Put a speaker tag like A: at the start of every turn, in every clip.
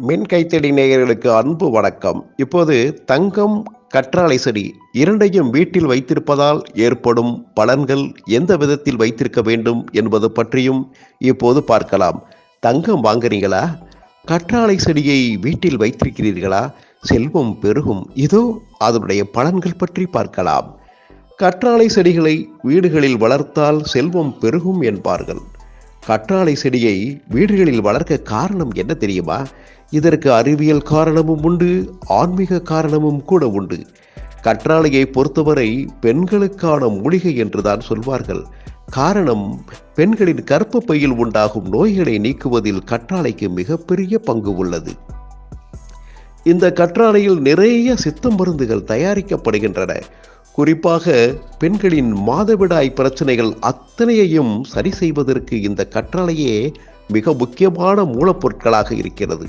A: மின் கைத்தடி நேயர்களுக்கு அன்பு வணக்கம். இப்போது தங்கம் கற்றாழை செடி இரண்டையும் வீட்டில் வைத்திருப்பதால் ஏற்படும் பலன்கள் எந்த விதத்தில் வைத்திருக்க வேண்டும் என்பது பற்றியும் இப்போது பார்க்கலாம். தங்கம் வாங்குறீங்களா? கற்றாழை செடியை வீட்டில் வைத்திருக்கிறீர்களா? செல்வம் பெருகும். இதோ அதனுடைய பலன்கள் பற்றி பார்க்கலாம். கற்றாழை செடிகளை வீடுகளில் வளர்த்தால் செல்வம் பெருகும் என்பார்கள். கற்றாழை செடியை வீடுகளில் வளர்க்க காரணம் என்ன தெரியுமா? இதற்கு அறிவியல் காரணமும் உண்டு ஆன்மீக காரணமும் கூட உண்டு. கற்றாழையை பொறுத்தவரை பெண்களுக்கான மூலிகை என்றுதான் சொல்வார்கள். காரணம் பெண்களின் கற்ப பையில் உண்டாகும் நோய்களை நீக்குவதில் கற்றாழைக்கு மிகப்பெரிய பங்கு உள்ளது. இந்த கற்றாழையில் நிறைய சித்த மருந்துகள் தயாரிக்கப்படுகின்றன. குறிப்பாக பெண்களின் மாதவிடாய் பிரச்சனைகள் அத்தனையையும் சரி செய்வதற்கு இந்த கற்றாழையே மிக முக்கியமான மூலப்பொருட்களாக இருக்கிறது.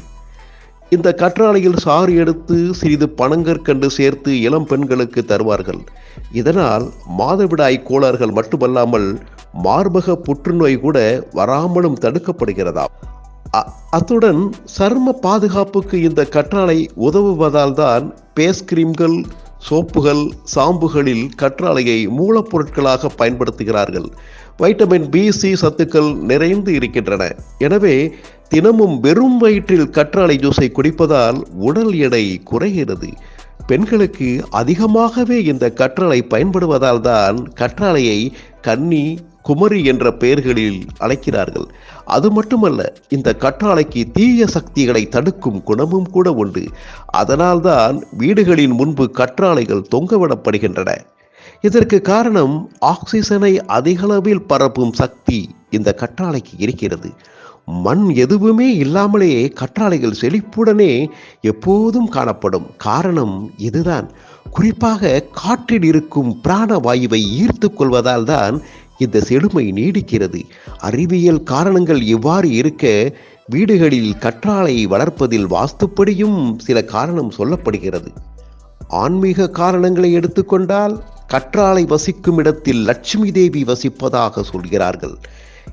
A: இந்த கற்றாழையில் சாறு எடுத்து சிறிது பனங்கற்கண்டு சேர்த்து இளம் பெண்களுக்கு தருவார்கள். இதனால் மாதவிடாய் கோளாறுகள் மட்டுமல்லாமல் மார்பக புற்றுநோய் கூட வராமலும் தடுக்கப்படுகிறதாம் அத்துடன் சரும பாதுகாப்புக்கு இந்த கற்றாழை உதவுவதால் தான் பேஸ் கிரீம்கள் சோப்புகள் சாம்புகளில் கற்றாழையை மூலப்பொருட்களாக பயன்படுத்துகிறார்கள். வைட்டமின் பி சி சத்துக்கள் நிறைந்து இருக்கின்றன. எனவே தினமும் வெறும் வயிற்றில் கற்றாழை ஜூஸை குடிப்பதால் உடல் எடை குறைகிறது. பெண்களுக்கு அதிகமாகவே இந்த கற்றாழை பயன்படுவதால் தான் கற்றாழையை கன்னி குமரி என்ற பெயர்களில் அழைக்கிறார்கள். அது மட்டுமல்ல இந்த கற்றாழைக்கு தீய சக்திகளை தடுக்கும் குணமும் கூட உண்டு. அதனால்தான் வீடுகளின் முன்பு கற்றாழைகள் தொங்கவிடப்படுகின்றன. இதற்கு காரணம் ஆக்சிஜனை அதிகளவில் பரப்பும் சக்தி இந்த கற்றாழைக்கு இருக்கிறது. மண் எதுவுமே இல்லாமலே கற்றாழைகள் செழிப்புடனே எப்போதும் காணப்படும். காரணம் இதுதான். குறிப்பாக காற்றில் இருக்கும் பிராணவாயுவை ஈர்த்து கொள்வதால் தான் இந்த செழுமை நீடிக்கிறது. அறிவியல் காரணங்கள் இவ்வாறு இருக்க வீடுகளில் கற்றாழை வளர்ப்பதில் வாஸ்துப்படியும் சில காரணம் சொல்லப்படுகிறது. ஆன்மீக காரணங்களை எடுத்துக்கொண்டால் கற்றாழை வசிக்கும் இடத்தில் லட்சுமி தேவி வசிப்பதாக சொல்கிறார்கள்.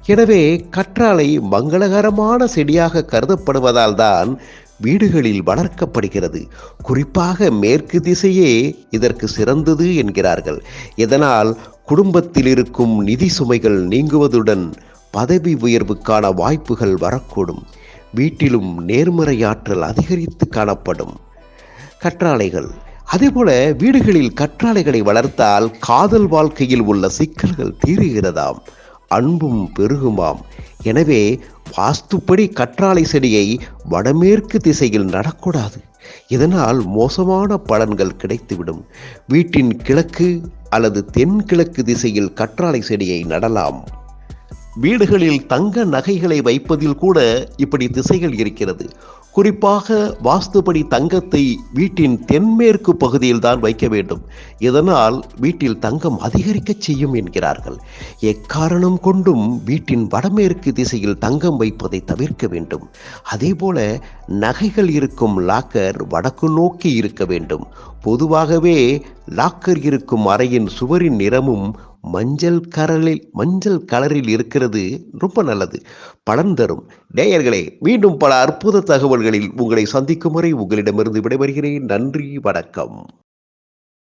A: எனவே கற்றாழை மங்களகரமான செடியாக கருதப்படுவதால் தான் வீடுகளில் வளர்க்கப்படுகிறது. குறிப்பாக மேற்கு திசையே இதற்கு சிறந்தது என்கிறார்கள். இதனால் குடும்பத்தில் இருக்கும் நிதி சுமைகள் நீங்குவதுடன் பதவி உயர்வுக்கான வாய்ப்புகள் வரக்கூடும். வீட்டிலும் நேர்மறை ஆற்றல் அதிகரித்து காணப்படும். கற்றாழைகள். அதேபோல வீடுகளில் கற்றாழைகளை வளர்த்தால் காதல் வாழ்க்கையில் உள்ள சிக்கல்கள் தீருகிறதாம். அன்பும் பெருகுமாம். எனவே வாஸ்துப்படி கற்றாழை செடியை வடமேற்கு திசையில் நடக்கூடாது. இதனால் மோசமான பலன்கள் கிடைத்துவிடும். வீட்டின் கிழக்கு அல்லது தென்கிழக்கு திசையில் கற்றாழை செடியை நடலாம். வீடுகளில் தங்க நகைகளை வைப்பதில் கூட இப்படி திசைகள் இருக்கிறது. குறிப்பாக வாஸ்துபடி தங்கத்தை வீட்டின் தென்மேற்கு பகுதியில் தான் வைக்க வேண்டும். இதனால் வீட்டில் தங்கம் அதிகரிக்கச் செய்யும் என்கிறார்கள். எக்காரணம் கொண்டும் வீட்டின் வடமேற்கு திசையில் தங்கம் வைப்பதை தவிர்க்க வேண்டும். அதேபோல நகைகள் இருக்கும் லாக்கர் வடக்கு நோக்கி இருக்க வேண்டும். பொதுவாகவே லாக்கர் இருக்கும் அறையின் சுவரின் நிறமும் மஞ்சள் கரலில் மஞ்சள் கலரில் இருக்கிறது ரொம்ப நல்லது. பலன் தரும். நேயர்களே மீண்டும் பல அற்புத தகவல்களில் உங்களை சந்திக்கும் வரை உங்களிடமிருந்து விடைபெறுகிறேன். நன்றி வணக்கம்.